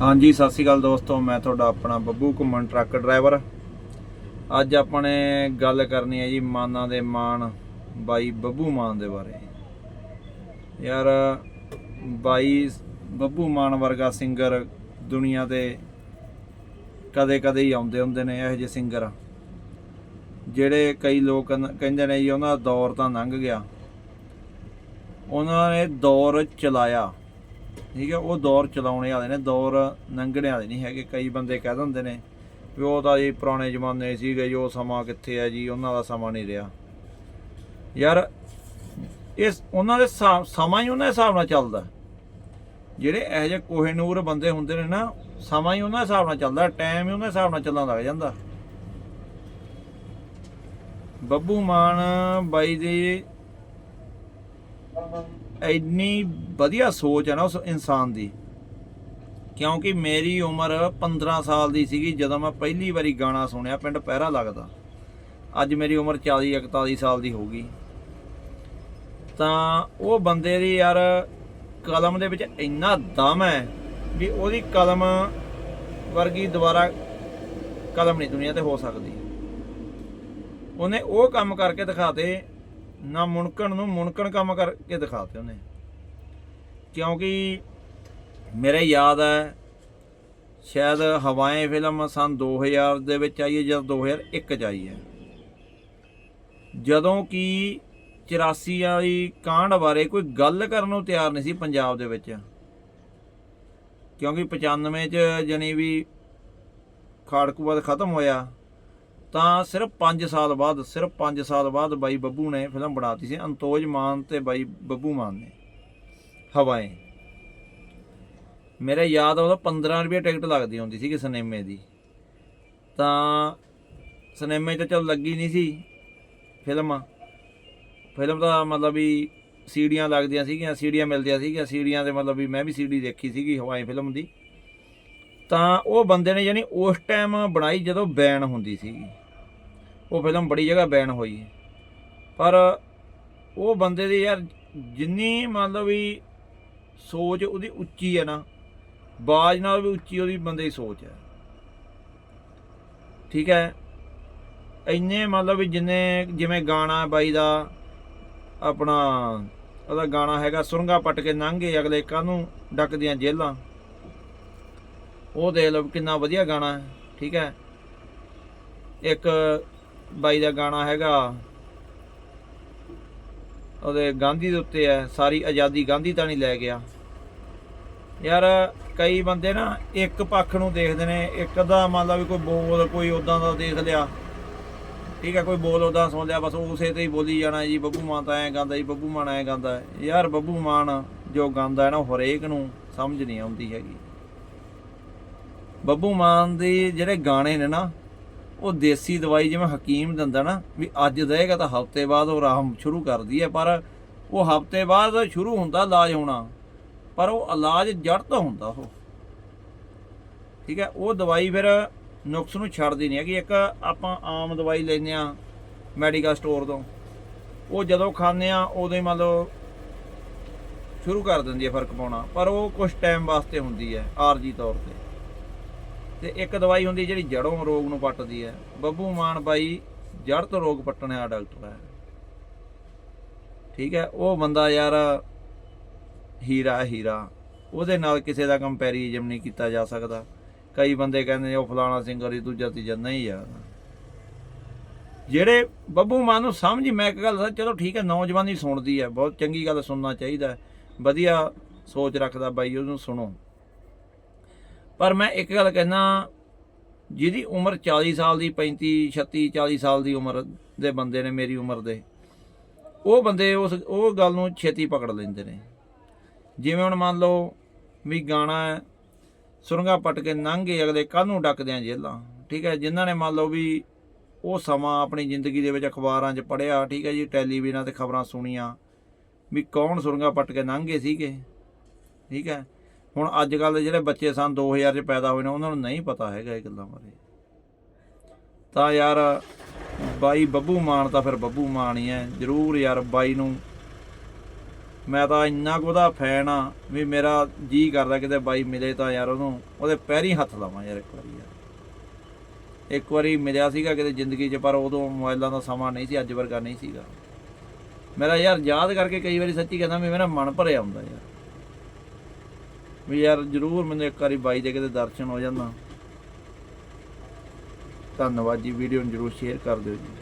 ਹਾਂਜੀ, ਸਤਿ ਸ਼੍ਰੀ ਅਕਾਲ ਦੋਸਤੋ, ਮੈਂ ਤੁਹਾਡਾ ਆਪਣਾ ਬੱਬੂ ਘੁੰਮਣ ਟਰੱਕ ਡਰਾਈਵਰ। ਅੱਜ ਆਪਾਂ ਨੇ ਗੱਲ ਕਰਨੀ ਹੈ ਜੀ ਮਾਨਾਂ ਦੇ ਮਾਨ ਬਾਈ ਬੱਬੂ ਮਾਨ ਦੇ ਬਾਰੇ। ਯਾਰ, ਬਾਈ ਬੱਬੂ ਮਾਨ ਵਰਗਾ ਸਿੰਗਰ ਦੁਨੀਆ ਤੇ ਕਦੇ ਕਦੇ ਹੀ ਆਉਂਦੇ ਹੁੰਦੇ ਨੇ, ਇਹੋ ਜਿਹੇ ਸਿੰਗਰ ਜਿਹੜੇ ਕਈ ਲੋਕ ਕਹਿੰਦੇ ਨੇ ਜੀ, ਉਹਨਾਂ ਦਾ ਦੌਰ ਤਾਂ ਲੰਘ ਗਿਆ। ਉਹਨਾਂ ਨੇ ਦੌਰ ਚਲਾਇਆ। ਠੀਕ ਹੈ, ਉਹ ਦੌਰ ਚਲਾਉਣੇ ਵਾਲੇ ਨੇ, ਦੌਰ ਲੰਘਣੇ ਵਾਲੇ ਨਹੀਂ ਹੈਗੇ, ਕਈ ਬੰਦੇ ਕਹਿ ਦਿੰਦੇ ਨੇ ਵੀ ਉਹ ਤਾਂ ਜੀ ਪੁਰਾਣੇ ਜ਼ਮਾਨੇ ਸੀਗੇ ਜੀ, ਉਹ ਸਮਾਂ ਕਿੱਥੇ ਹੈ ਜੀ, ਉਹਨਾਂ ਦਾ ਸਮਾਂ ਨਹੀਂ ਰਿਹਾ। ਯਾਰ, ਇਸ, ਉਹਨਾਂ ਦੇ ਹਿਸਾਬ- ਸਮਾਂ ਹੀ ਉਹਨਾਂ ਦੇ ਹਿਸਾਬ ਨਾਲ ਚੱਲਦਾ। ਜਿਹੜੇ ਇਹੋ ਜਿਹੇ ਕੋਹੇਨੂਰ ਬੰਦੇ ਹੁੰਦੇ ਨੇ ਨਾ, ਸਮਾਂ ਹੀ ਉਹਨਾਂ ਦੇ ਹਿਸਾਬ ਨਾਲ ਚੱਲਦਾ, ਟਾਈਮ ਹੀ ਉਹਨਾਂ ਦੇ ਹਿਸਾਬ ਨਾਲ ਚੱਲਣ ਲੱਗ ਜਾਂਦਾ। ਬੱਬੂ ਮਾਨ ਬਾਈ ਦੀ ਇੰਨੀ ਵਧੀਆ ਸੋਚ ਹੈ ਨਾ ਉਸ ਇਨਸਾਨ ਦੀ। ਕਿਉਂਕਿ ਮੇਰੀ ਉਮਰ 15 ਸਾਲ ਦੀ ਸੀਗੀ, ਜਦੋਂ ਮੈਂ ਪਹਿਲੀ ਵਾਰੀ ਗਾਣਾ ਸੁਣਿਆ, ਪਿੰਡ ਪਹਿਰਾ ਲੱਗਦਾ। ਅੱਜ ਮੇਰੀ ਉਮਰ 40 41 ਸਾਲ ਦੀ ਹੋ ਗਈ। ਤਾਂ ਉਹ ਬੰਦੇ ਦੀ ਯਾਰ ਕਲਮ ਦੇ ਵਿੱਚ ਇੰਨਾ ਦਮ ਹੈ ਵੀ ਉਹਦੀ ਕਲਮ ਵਰਗੀ ਦੁਬਾਰਾ ਕਲਮ ਨਹੀਂ ਦੁਨੀਆ ਤੇ ਹੋ ਸਕਦੀ। ਉਹਨੇ ਉਹ ਕੰਮ ਕਰਕੇ ਦਿਖਾਤੇ, ਨਾ ਮੁਣਕਣ ਨੂੰ ਮੁਣਕਣ ਕੰਮ ਕਰਕੇ ਦਿਖਾਤੇ ਉਹਨੇ। ਕਿਉਂਕਿ ਮੇਰੇ ਯਾਦ ਹੈ, ਸ਼ਾਇਦ ਹਵਾਏ ਫਿਲਮ ਸਨ 2000 ਦੇ ਵਿੱਚ ਆਈ ਹੈ, ਜਾਂ 2001 ਚ ਆਈ ਹੈ। ਜਦੋਂ ਕਿ 84 ਵਾਲੀ ਕਾਂਡ ਬਾਰੇ ਕੋਈ ਗੱਲ ਕਰਨ ਨੂੰ ਤਿਆਰ ਨਹੀਂ ਸੀ ਪੰਜਾਬ ਦੇ ਵਿੱਚ। ਕਿਉਂਕਿ 95 ਚ ਜਣੀ ਵੀ ਖਾੜਕੂਵਾਦ ਖਤਮ ਹੋਇਆ, ਤਾਂ ਸਿਰਫ 5 ਸਾਲ ਬਾਅਦ, ਸਿਰਫ 5 ਸਾਲ ਬਾਅਦ ਬਾਈ ਬੱਬੂ ਨੇ ਫਿਲਮ ਬਣਾਤੀ ਸੀ। ਅੰਤੋਜ ਮਾਨ ਤੇ ਬਾਈ ਬੱਬੂ ਮਾਨ ਨੇ। ਹਵਾਏ। ਮੇਰੇ ਯਾਦ ਆਉਂਦਾ 15 ਰੁਪਏ ਟਿਕਟ ਲੱਗਦੀ ਹੁੰਦੀ ਸੀ ਕਿ ਸਿਨੇਮੇ ਦੀ। ਤਾਂ ਸਿਨੇਮੇ 'ਚ ਚਲ ਲੱਗੀ ਨਹੀਂ ਸੀ ਫਿਲਮ। ਫਿਲਮ ਦਾ ਮਤਲਬ ਵੀ ਸੀੜੀਆਂ ਲੱਗਦੀਆਂ ਸੀਗੀਆਂ ਸੀੜੀਆਂ ਮਿਲਦੀਆਂ ਸੀਗੀਆਂ ਸੀੜੀਆਂ ਦੇ ਮਤਲਬ ਵੀ ਮੈਂ ਵੀ ਸੀਡੀ ਦੇਖੀ ਸੀਗੀ ਹਵਾਈ ਫਿਲਮ ਦੀ। ਤਾਂ ਉਹ ਬੰਦੇ ਨੇ ਯਾਨੀ ਉਸ ਟਾਈਮ ਬਣਾਈ ਜਦੋਂ ਬੈਨ ਹੁੰਦੀ ਸੀਗੀ। ਉਹ ਫਿਲਮ ਬੜੀ ਜਗ੍ਹਾ ਬੈਨ ਹੋਈ। ਪਰ ਉਹ ਬੰਦੇ ਦੀ ਯਾਰ ਜਿੰਨੀ ਮਤਲਬ ਵੀ ਸੋਚ ਉਹਦੀ ਉੱਚੀ ਹੈ ਨਾ। ਬਾਜ ਨਾਲ ਵੀ ਉੱਚੀ ਉਹਦੀ ਬੰਦੇ ਦੀ ਸੋਚ ਹੈ। ਠੀਕ ਹੈ। ਇੰਨੇ ਮਤਲਬ ਵੀ ਜਿੰਨੇ ਜਿਵੇਂ ਗਾਣਾ ਬਾਈ ਦਾ, ਆਪਣਾ ਉਹਦਾ ਗਾਣਾ ਹੈਗਾ, ਸੁਰੰਗਾ ਪੱਟ ਕੇ ਲੰਘੇ ਅਗਲੇ ਕਾਹਨੂੰ ਡੱਕਦੀਆਂ ਜੇਲਾਂ ਉਹ ਦੇਖ ਲਓ ਕਿੰਨਾ ਵਧੀਆ ਗਾਣਾ ਹੈ। ਠੀਕ ਹੈ। ਇੱਕ ਬਾਈ ਦਾ ਗਾਣਾ ਹੈਗਾ ਉਹਦੇ ਗਾਂਧੀ ਦੇ ਉੱਤੇ ਹੈ, ਸਾਰੀ ਆਜ਼ਾਦੀ ਗਾਂਧੀ ਤਾਂ ਨਹੀਂ ਲੈ ਗਿਆ। ਯਾਰ, ਕਈ ਬੰਦੇ ਨਾ ਇੱਕ ਪੱਖ ਨੂੰ ਦੇਖਦੇ ਨੇ, ਇੱਕ ਦਾ ਮੰਨ ਲਾ ਵੀ ਕੋਈ ਬੋਲ ਕੋਈ ਉਦਾਂ ਦਾ ਦੇਖ ਲਿਆ। ਠੀਕ ਹੈ, ਕੋਈ ਬੋਲ ਉਦਾਂ ਸੁਣ ਲਿਆ, ਬਸ ਉਸੇ ਤੇ ਹੀ ਬੋਲੀ ਜਾਣਾ ਜੀ, ਬੱਬੂ ਮਾਨ ਤਾਂ ਐਂ ਗਾਉਂਦਾ ਜੀ, ਬੱਬੂ ਮਾਨ ਐਂ ਗਾਉਂਦਾ। ਯਾਰ, ਬੱਬੂ ਮਾਨ ਜੋ ਗਾਉਂਦਾ ਹੈ ਨਾ, ਉਹ ਹਰੇਕ ਨੂੰ ਸਮਝ ਨਹੀਂ ਆਉਂਦੀ ਹੈਗੀ। ਬੱਬੂ ਮਾਨ ਦੇ ਜਿਹੜੇ ਗਾਣੇ ਨੇ ਨਾ ਉਹ ਦੇਸੀ ਦਵਾਈ ਜਿਵੇਂ ਹਕੀਮ ਦਿੰਦਾ ਨਾ ਵੀ ਅੱਜ ਦੇਗਾ ਤਾਂ ਹਫ਼ਤੇ ਬਾਅਦ ਉਹ ਰਾਹਮ ਸ਼ੁਰੂ ਕਰਦੀ ਹੈ, ਪਰ ਉਹ ਹਫ਼ਤੇ ਬਾਅਦ ਸ਼ੁਰੂ ਹੁੰਦਾ ਇਲਾਜ ਹੋਣਾ। ਪਰ ਉਹ ਇਲਾਜ ਜੜ ਤੋਂ ਹੁੰਦਾ ਉਹ। ਠੀਕ ਹੈ, ਉਹ ਦਵਾਈ ਫਿਰ ਨੁਕਸ ਨੂੰ ਛੱਡਦੀ ਨਹੀਂ ਹੈਗੀ। ਇੱਕ ਆਪਾਂ ਆਮ ਦਵਾਈ ਲੈਂਦੇ ਆ ਮੈਡੀਕਲ ਸਟੋਰ ਤੋਂ। ਉਹ ਜਦੋਂ ਖਾਂਦੇ ਆ ਉਦੋਂ ਹੀ ਮੰਨ ਸ਼ੁਰੂ ਕਰ ਦਿੰਦੀ ਹੈ ਫ਼ਰਕ ਪਾਉਣਾ। ਪਰ ਉਹ ਕੁਝ ਟਾਈਮ ਵਾਸਤੇ ਹੁੰਦੀ ਹੈ, ਆਰਜੀ ਤੌਰ ਤੇ। ਤੇ ਇੱਕ ਦਵਾਈ ਹੁੰਦੀ ਜਿਹੜੀ ਜੜੋਂ ਰੋਗ ਨੂੰ ਪੱਟਦੀ ਹੈ। ਬੱਬੂ ਮਾਨ ਬਾਈ ਜੜ ਤੋਂ ਰੋਗ ਪੱਟਣ ਵਾਲਾ ਡਾਕਟਰ ਹੈ। ਠੀਕ ਹੈ, ਉਹ ਬੰਦਾ ਯਾਰ ਹੀਰਾ ਹੀਰਾ। ਉਹਦੇ ਨਾਲ ਕਿਸੇ ਦਾ ਕੰਪੈਰੀਜ਼ਨ ਨਹੀਂ ਕੀਤਾ ਜਾ ਸਕਦਾ। ਕਈ ਬੰਦੇ ਕਹਿੰਦੇ ਉਹ ਫਲਾਣਾ ਸਿੰਗਰ ਹੀ ਦੂਜਾ ਤੀਜਾ ਨਹੀਂ ਯਾਰ। ਜਿਹੜੇ ਬੱਬੂ ਮਾਨ ਨੂੰ ਸਮਝੀ, ਮੈਂ ਇੱਕ ਗੱਲ ਦੱਸਾਂ, ਚਲੋ ਠੀਕ ਹੈ, ਨੌਜਵਾਨੀ ਸੁਣਦੀ ਹੈ, ਬਹੁਤ ਚੰਗੀ ਗੱਲ ਸੁਣਨਾ ਚਾਹੀਦਾ ਵਧੀਆ ਸੋਚ ਰੱਖਦਾ ਬਾਈ, ਉਹਨੂੰ ਸੁਣੋ। ਪਰ ਮੈਂ ਇੱਕ ਗੱਲ ਕਹਿਣਾ ਜਿਹਦੀ ਉਮਰ 40 ਸਾਲ ਦੀ 35 36 40 ਸਾਲ ਦੀ ਉਮਰ ਦੇ ਬੰਦੇ ਨੇ ਮੇਰੀ ਉਮਰ ਦੇ, ਉਹ ਬੰਦੇ ਉਸ, ਉਹ ਗੱਲ ਨੂੰ ਛੇਤੀ ਪਕੜ ਲੈਂਦੇ ਨੇ। ਜਿਵੇਂ ਹੁਣ ਮੰਨ ਲਓ ਵੀ ਗਾਣਾ ਹੈ, ਸੁਰੰਗਾ ਪੱਟ ਕੇ ਲੰਘੇ ਅਗਲੇ ਕੱਲ ਨੂੰ ਡੱਕਦਿਆਂ ਜੇਲਾਂ ਠੀਕ ਹੈ, ਜਿਨ੍ਹਾਂ ਨੇ ਮੰਨ ਲਓ ਵੀ ਉਹ ਸਮਾਂ ਆਪਣੀ ਜ਼ਿੰਦਗੀ ਦੇ ਵਿੱਚ ਅਖਬਾਰਾਂ 'ਚ ਪੜ੍ਹਿਆ, ਠੀਕ ਹੈ ਜੀ, ਟੈਲੀਵਿਜ਼ਨਾਂ ਤੇ ਖਬਰਾਂ ਸੁਣੀਆਂ, ਵੀ ਕੌਣ ਸੁਰੰਗਾ ਪੱਟ ਕੇ ਲੰਘੇ ਸੀਗੇ, ਠੀਕ ਹੈ ਹੁਣ ਅੱਜ ਕੱਲ ਦੇ ਜਿਹੜੇ ਬੱਚੇ ਸਨ 2000 ਚ ਪੈਦਾ ਹੋਏ ਨੇ, ਉਹਨਾਂ ਨੂੰ ਨਹੀਂ ਪਤਾ ਹੈਗਾ ਇਹ ਗੱਲਾਂ ਬਾਰੇ। ਤਾਂ ਯਾਰ, ਬਾਈ ਬੱਬੂ ਮਾਨ ਤਾਂ ਫਿਰ ਬੱਬੂ ਮਾਨ ਹੀ ਹੈ। ਜ਼ਰੂਰ ਯਾਰ, ਬਾਈ ਨੂੰ ਮੈਂ ਤਾਂ ਇੰਨਾ ਕੁ ਉਹਦਾ ਫੈਨ ਆ ਵੀ ਮੇਰਾ ਜੀ ਕਰਦਾ ਕਿਤੇ ਬਾਈ ਮਿਲੇ ਤਾਂ ਯਾਰ ਉਹਨੂੰ, ਉਹਦੇ ਪੈਰੀ ਹੱਥ ਲਾਵਾਂ ਯਾਰ ਇੱਕ ਵਾਰੀ ਯਾਰ। ਇੱਕ ਵਾਰੀ ਮਿਲਿਆ ਸੀਗਾ ਕਿਤੇ ਜ਼ਿੰਦਗੀ 'ਚ, ਪਰ ਉਦੋਂ ਮੋਬਾਈਲਾਂ ਦਾ ਸਮਾਂ ਨਹੀਂ ਸੀ, ਅੱਜ ਵਰਗਾ ਨਹੀਂ ਸੀਗਾ। ਮੇਰਾ ਯਾਰ ਯਾਦ ਕਰਕੇ ਕਈ ਵਾਰੀ ਸੱਚੀ ਕਹਿੰਦਾ ਵੀ ਮੇਰਾ ਮਨ ਭਰਿਆ ਹੁੰਦਾ ਯਾਰ। ਵੀ ਯਾਰ ਜ਼ਰੂਰ ਮੈਨੂੰ ਇੱਕ ਵਾਰੀ ਬਾਈ ਦੇ ਕਿਤੇ ਦਰਸ਼ਨ ਹੋ ਜਾਂਦਾ। ਧੰਨਵਾਦ ਜੀ ਵੀਡੀਓ ਨੂੰ ਜ਼ਰੂਰ ਸ਼ੇਅਰ ਕਰ ਦਿਓ ਜੀ।